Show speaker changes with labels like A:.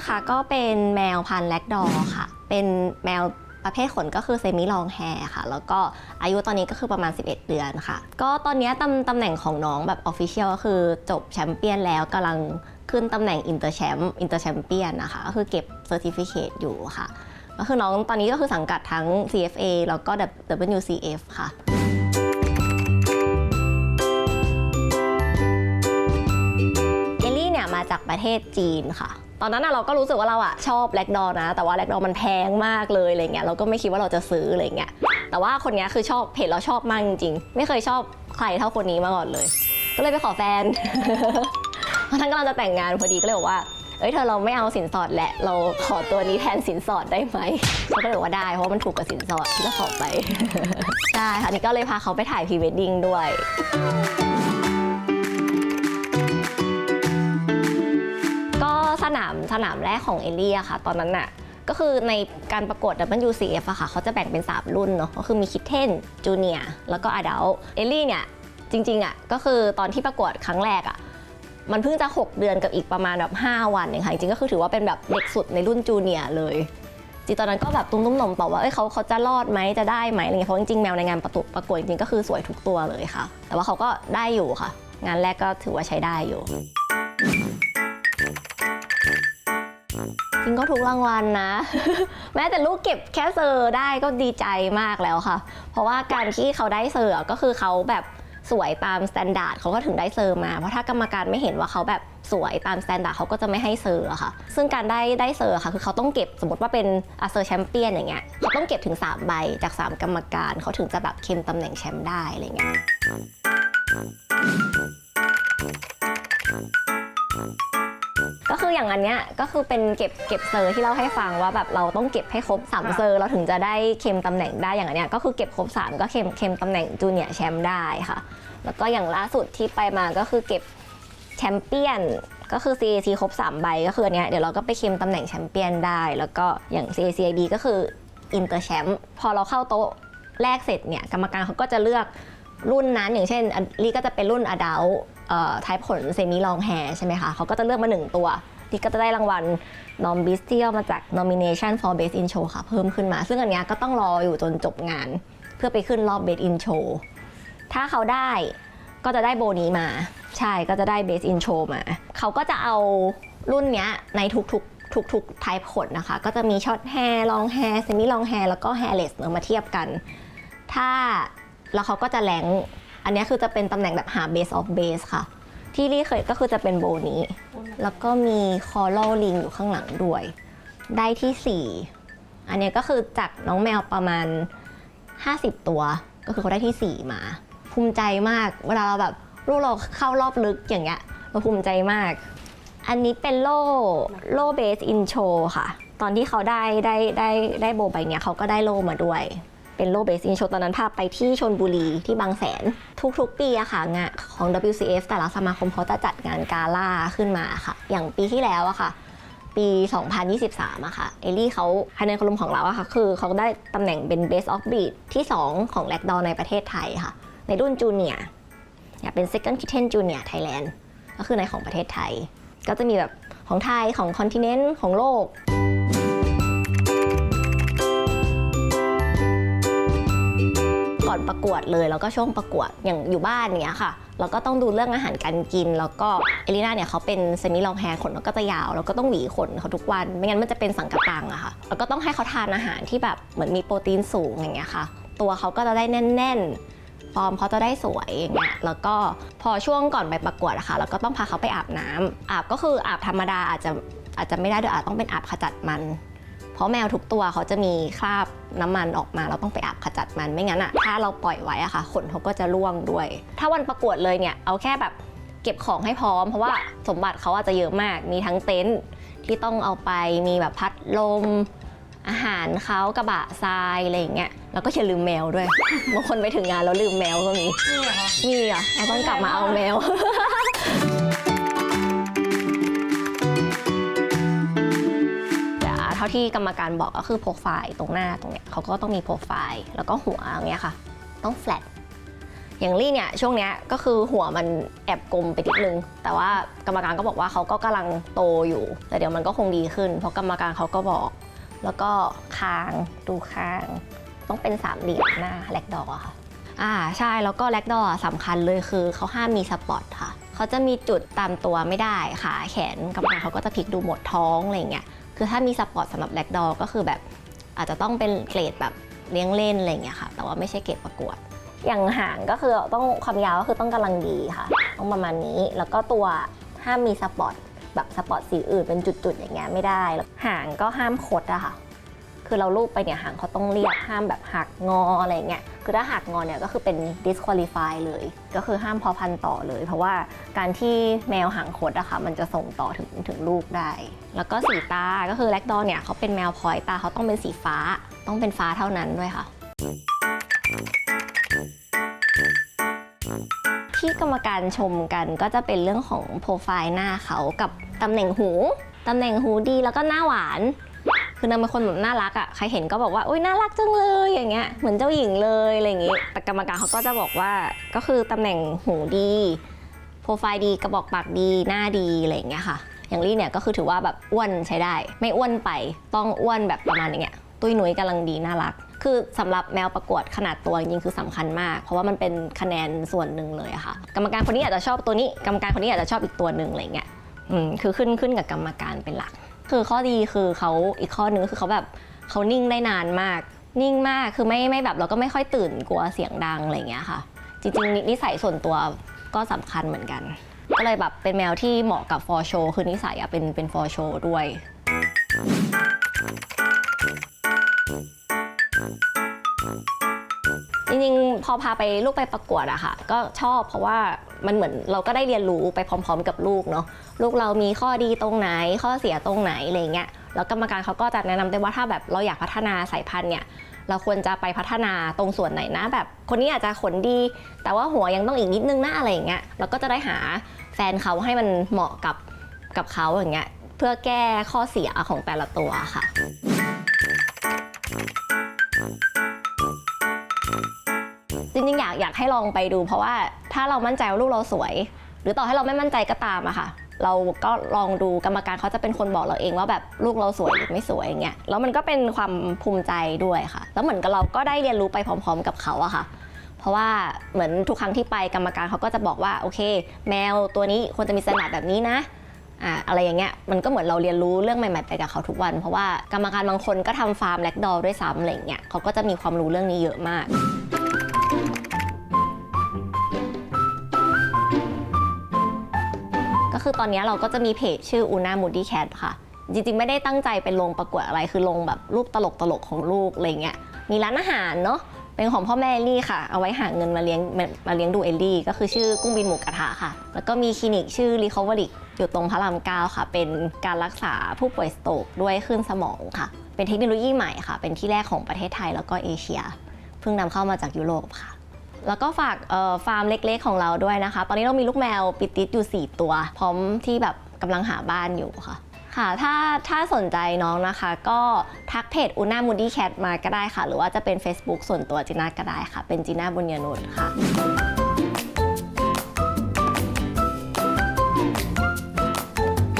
A: นะคะก็เป็นแมวพันธุ์แลกดอค่ะ เป็นแมวประเภทขนก็คือเซมิลองแฮร์ค่ะ แล้วก็อายุตอนนี้ก็คือประมาณ 11 เดือนค่ะ ก็ตอนนี้ตำตำแหน่งของน้องแบบออฟฟิเชียลก็คือจบแชมเปี้ยนแล้วกำลังขึ้นตำแหน่งอินเตอร์แชมป์อินเตอร์แชมเปี้ยนนะคะ ก็คือเก็บเซอร์ติฟิเคตอยู่ค่ะ ก็คือน้องตอนนี้ก็คือสังกัดทั้ง CFA แล้วก็ WCF ค่ะ จากประเทศจีนค่ะ ตอนนั้นน่ะเราก็รู้สึกว่าเราอะชอบแลกดอนะ แต่ว่าแลกดอมันแพงมากเลยอะไรเงี้ยเราก็ไม่คิดว่าเราจะซื้ออะไรเงี้ยแต่ว่าคนเนี้ยคือชอบเพจเราชอบมากจริงๆไม่เคยชอบใครเท่าคนนี้มาก่อนเลย ก็เลยไปขอแฟนเพราะท่านกำลังจะแต่งงานพอดีก็เลยบอกว่าเอ้ยเธอเราไม่เอาสินสอดแหละเราขอตัวนี้แทนสินสอดได้ไหมเขาก็เลยบอกว่าได้เพราะมันถูกกว่าสินสอดที่เราขอไปใช่ค่ะนี่ก็เลยพาเขาไปถ่ายพรีเวดดิ้งด้วย สนามแรกของเอลลี่อะค่ะ ตอนนั้นน่ะก็คือในการประกวด WCF อะค่ะเขาจะแบ่งเป็น 3 รุ่นเนาะก็คือมีคิดเทนจูเนียแล้วก็อดัลเอลี่เนี่ยจริงๆอะก็คือตอนที่ประกวดครั้งแรกอะมันเพิ่งจะ 6 เดือนกับอีกประมาณแบบ 5 วันเองค่ะ จริงๆก็คือถือว่าเป็นแบบเด็กสุดในรุ่นจูเนียเลยจริงตอนนั้นก็แบบตุ้มๆหน่อมๆต่อว่าเอ้ยเขาเขาจะรอดไหมจะได้ไหมอะไรเงี้ยเพราะจริงๆแมวในงานประกวดประกวดจริงๆก็คือสวยทุกตัวเลยค่ะ แต่ว่าเขาก็ได้อยู่ค่ะ งานแรกก็ถือว่าใช้ได้อยู่ จริงก็ทุกรางวัลนะ แม้แต่ลูกเก็บแค่เซอร์ได้ก็ดีใจมากแล้วค่ะ เพราะว่าการที่เขาได้เซอร์ก็คือเขาแบบสวยตามสแตนดาร์ดเขาก็ถึงได้เซอร์มา เพราะถ้ากรรมการไม่เห็นว่าเขาแบบสวยตามสแตนดาร์ดเขาก็จะไม่ให้เซอร์ค่ะ ซึ่งการได้ได้เซอร์ค่ะคือเขาต้องเก็บสมมติว่าเป็นอาเซอร์แชมเปี้ยนอย่างเงี้ยเขาต้องเก็บถึง 3 ใบจาก 3 กรรมการเขาถึงจะแบบเค็มตำแหน่งแชมป์ได้อะไรเงี้ย ก็คืออย่างอันเนี้ยก็คือเป็นเก็บเก็บเซอร์ที่เล่าให้ฟังว่าแบบเราต้องเก็บให้ครบ3เซอร์เราถึงจะได้เคลมตำแหน่งได้อย่างอันเนี้ยก็คือเก็บครบ3ก็เคลมเคลมตำแหน่งจูเนียร์แชมป์ได้ค่ะ แล้วก็อย่างล่าสุดที่ไปมาก็คือเก็บแชมเปี้ยนก็คือ CAC ครบ 3 ใบก็คืออันเนี้ยเดี๋ยวเราก็ไปเคลมตำแหน่งแชมเปี้ยนได้ แล้วก็อย่าง CACIB ก็คืออินเตอร์แชมป์พอเราเข้าโต๊ะแรกเสร็จเนี่ยกรรมการเขาก็จะเลือก รุ่นนั้นอย่างเช่นลีก็จะเป็นรุ่นอดัลเอ่อทป์ผลเซมิลองแฮใช่ไหมคะเขาก็จะเลือกมาหนึ่งตัวที่ก็จะได้รางวัล Non b e s t i a l มาจาก Nomination for Best in Show ค่ะเพิ่มขึ้นมา ซึ่งอันนี้ก็ต้องรออยู่จนจบงาน เพื่อไปขึ้นรอบ Best in Show ถ้าเขาได้ก็จะได้โบนี้มา ใช่ก็จะได้ Best in Show มา เขาก็จะเอารุ่นเนี้ยในทุกๆทุกๆ type ขนนะคะ ก็จะมีช็อตแฮร์ลองแฮร์เซมิลองแฮร์แล้วก็แฮร์เลสมาเทียบกัน ถ้า แล้วเขาก็จะแรงอันนี้คือจะเป็นตำแหน่งแบบหา base of base ค่ะ ที่ลี่เคยก็คือจะเป็นโบนี้ แล้วก็มีคอ r a l ลิงอยู่ข้างหลังด้วย ได้ที่ 4 อันนี้ก็คือจากน้องแมวประมาณ 50 ตัว ก็คือเขาได้ที่ 4 มา ภูมิใจมาก เวลาเราแบบลูกเราเข้ารอบลึกอย่างเงี้ยเราภูมิใจมาก อันนี้เป็นโล่โล่เบสอินโชค่ะ ตอนที่เขาได้ได้ได้ได้โบใบเนี้ยเขาก็ได้โล่มาด้วย เป็นโลเบสอินโชตอนนั้นพาไปที่ชนบุรีที่บางแสน ทุกๆ ปีอะค่ะงานของ WCF แต่ละสมาคมเขาจะจัดงานกาล่าขึ้นมาค่ะ อย่างปีที่แล้วอะค่ะ ปี 2023อะค่ะ เอลลี่เขาภายในคลุมของเราอะค่ะ คือเขาได้ตำแหน่งเป็น Best of Breed ที่ 2 ของแลกดอในประเทศไทยค่ะ ในรุ่นจูเนียร์เป็น Second Kitten Junior Thailand ก็คือในของประเทศไทย ก็จะมีแบบของไทยของคอนติเนนต์ของโลก ก่อนประกวดเลย แล้วก็ช่วงประกวดอย่างอยู่บ้านเนี้ยค่ะเราก็ต้องดูเรื่องอาหารการกิน แล้วก็เอลิน่าเนี่ยเขาเป็นเซมิลองแฮร์ขนก็จะยาวเราก็ต้องหวีขนเขาทุกวัน ไม่งั้นมันจะเป็นสังกะตังอะค่ะแล้วก็ต้องให้เขาทานอาหารที่แบบเหมือนมีโปรตีนสูงอย่างเงี้ยค่ะ ตัวเขาก็จะได้แน่นๆฟอร์มเขาจะได้สวยอย่างเงี้ย แล้วก็พอช่วงก่อนไปประกวดอะค่ะเราก็ต้องพาเขาไปอาบน้ำอาบก็คืออาบธรรมดาอาจจะอาจจะไม่ได้ด้วยอาจต้องเป็นอาบขจัดมัน ราะแมวทุกตัวเขาจะมีคราบน้ำมันออกมา เราต้องไปอาบขจัดมันไม่งั้นอะถ้าเราปล่อยไว้อะค่ะขนเขาก็จะร่วงด้วย ถ้าวันประกวดเลยเนี่ยเอาแค่แบบเก็บของให้พร้อม เพราะว่าสมบัติเขาอาจจะเยอะมาก มีทั้งเต็นท์ที่ต้องเอาไปมีแบบพัดลม อาหารเขากระบะทรายอะไรอย่างเงี้ยแล้วก็อย่าลืมแมวด้วยบางคนไปถึงงานแล้วลืมแมวก็มี
B: นี่เหรอ
A: มีอะเราต้องกลับมาเอาแมว เท่าที่กรรมการบอกก็คือโปรไฟล์ตรงหน้าตรงเนี้ยเขาก็ต้องมีโปรไฟล์แล้วก็หัวอย่างเงี้ยค่ะ ต้องแฟลตอย่างลี่เนี่ยช่วงเนี้ยก็คือหัวมันแอบกลมไปนิดนึง แต่ว่ากรรมการก็บอกว่าเขาก็กำลังโตอยู่ แต่เดี๋ยวมันก็คงดีขึ้น เพราะกรรมการเขาก็บอก แล้วก็คางดูคาง ต้องเป็นสามเหลี่ยมหน้าแลกดอค่ะอ่าใช่แล้วก็แลกดอสำคัญเลยคือเขาห้ามมีสปอตค่ะเขาจะมีจุดตามตัวไม่ได้ขาแขนกรรมการเขาก็จะพลิกดูหมดท้องอะไรเงี้ย คือถ้ามีสปอร์ตสำหรับแล็กดอก็คือแบบอาจจะต้องเป็นเกรดแบบเลี้ยงเล่นอะไรอย่างเงี้ยค่ะ แต่ว่าไม่ใช่เกรดประกวด อย่างหางก็คือต้องความยาวก็คือต้องกำลังดีค่ะ ต้องประมาณนี้ แล้วก็ตัวห้ามมีสปอร์ตแบบสปอร์ตสีอื่นเป็นจุดๆอย่างเงี้ยไม่ได้หางก็ห้ามคดอะค่ะ คือเราลูบไปเนี่ยหางเขาต้องเรียบห้ามแบบหักงออะไรเงี้ยคือถ้าหักงอเนี่ยก็คือเป็น disqualify เลย ก็คือห้ามพอพันต่อเลย เพราะว่าการที่แมวหางคดอะค่ะมันจะส่งต่อถึงถึงลูกได้ แล้วก็สีตาก็คือแลกดอเนี่ยเขาเป็นแมวพลอยตาเขาต้องเป็นสีฟ้า ต้องเป็นฟ้าเท่านั้นด้วยค่ะที่กรรมการชมกันก็จะเป็นเรื่องของโปรไฟล์หน้าเขากับตำแหน่งหู ตำแหน่งหูดีแล้วก็หน้าหวาน คือนางเป็นคนแบบน่ารักอะ่ะใครเห็นก็บอกว่าอุ้ยน่ารักจังเลยอย่างเงี้ยเหมือนเจ้าหญิงเลยอะไรอย่างงี้แต่กรรมการเขาก็จะบอกว่าก็คือตำแหน่งหูดีโปรไฟล์ดีกระบอกปากดีหน้าดีอะไรอย่างเงี้ยค่ะ อย่างลี่เนี่ยก็คือถือว่าแบบอ้วนใช้ได้ ไม่อ้วนไปต้องอ้วนแบบประมาณอย่างเงี้ยตุ้ยหนุยกำลังดีน่ารัก คือสำหรับแมวประกวดขนาดตัวจริงๆคือสำคัญมาก เพราะว่ามันเป็นคะแนนส่วนหนึ่งเลยอะค่ะ กรรมการคนนี้อาจจะชอบตัวนี้ กรรมการคนนี้อาจจะชอบอีกตัวหนึ่งอะไรเงี้ยอืมคือขึ้นขึ้นกับกรรมการเป็นหลัก คือข้อดีคือเขาอีกข้อหนึงคือเขาแบบเขานิ่งได้นานมาก นิ่งมากคือไม่ไม่แบบเราก็ไม่ค่อยตื่นกลัวเสียงดังอะไรเงี้ยค่ะ จริงๆนินิสัยส่วนตัวก็สำคัญเหมือนกัน ก็เลยแบบเป็นแมวที่เหมาะกับฟอร์โชคือนิสัยอะเป็นเป็นฟอร์โชด้วยจริงๆพอพาไปลูกไปประกวดอะค่ะ ก็ชอบเพราะว่า มันเหมือนเราก็ได้เรียนรู้ไปพร้อม ๆ กับลูกเนาะลูกเรามีข้อดีตรงไหน ข้อเสียตรงไหนอะไรเงี้ยแล้วกรรมการเขาก็จะแนะนำได้ว่าถ้าแบบเราอยากพัฒนาสายพันธุ์เนี่ยเราควรจะไปพัฒนาตรงส่วนไหนนะ แบบคนนี้อาจจะขนดี แต่ว่าหัวยังต้องอีกนิดนึงนะอะไรอย่างเงี้ยเราก็จะได้หาแฟนเขาให้มันเหมาะกับกับเขาอย่างเงี้ยเพื่อแก้ข้อเสียของแต่ละตัวค่ะ อยากให้ลองไปดู เพราะว่าถ้าเรามั่นใจว่าลูกเราสวย หรือต่อให้เราไม่มั่นใจก็ตามอะค่ะ เราก็ลองดูกรรมการเขาจะเป็นคนบอกเราเองว่าแบบลูกเราสวยหรือไม่สวยอย่างเงี้ยแล้วมันก็เป็นความภูมิใจด้วยค่ะ แล้วเหมือนกับเราก็ได้เรียนรู้ไปพร้อม ๆ กับเขาอะค่ะเพราะว่าเหมือนทุกครั้งที่ไปกรรมการเขาก็จะบอกว่าโอเค แมวตัวนี้ควรจะมีสนามแบบนี้นะอ่าอะไรอย่างเงี้ยมันก็เหมือนเราเรียนรู้เรื่องใหม่ๆไปกับเขาทุกวัน เพราะว่ากรรมการบางคนก็ทำฟาร์มแลกดอลด้วยซ้ำอะไรอย่างเงี้ยเขาก็จะมีความรู้เรื่องนี้เยอะมาก คือตอนนี้เราก็จะมีเพจชื่อ Una Moody Cat ค่ะ จริงๆ ไม่ได้ตั้งใจเป็นลงประกวดอะไร คือลงแบบรูปตลกๆของลูกอะไรเงี้ย มีร้านอาหารเนาะ เป็นของพ่อแม่เอลลี่ค่ะ เอาไว้หาเงินมาเลี้ยงมามาเลี้ยงดูเอลลี่ ก็คือชื่อกุ้งบินหมูกระทะค่ะ แล้วก็มีคลินิกชื่อ Recovery อยู่ตรงพระรามเก้าค่ะ เป็นการรักษาผู้ป่วยสโตรกด้วยคลื่นสมองค่ะ เป็นเทคโนโลยีใหม่ค่ะ เป็นที่แรกของประเทศไทยแล้วก็เอเชีย เพิ่งนำเข้ามาจากยุโรปค่ะ แล้วก็ฝากฟาร์มเล็กๆของเราด้วยนะคะ ตอนนี้เรามีลูกแมวปิติดอยู่ 4 ตัว พร้อมที่แบบกำลังหาบ้านอยู่ค่ะ ค่ะ ถ้าถ้าสนใจน้องนะคะ ก็ทักเพจอุน่ามูดี้แคทมาก็ได้ค่ะ หรือว่าจะเป็น Facebook ส่วนตัวจีน่าก็ได้ค่ะ เป็นจีน่าบุญญานุชค่ะ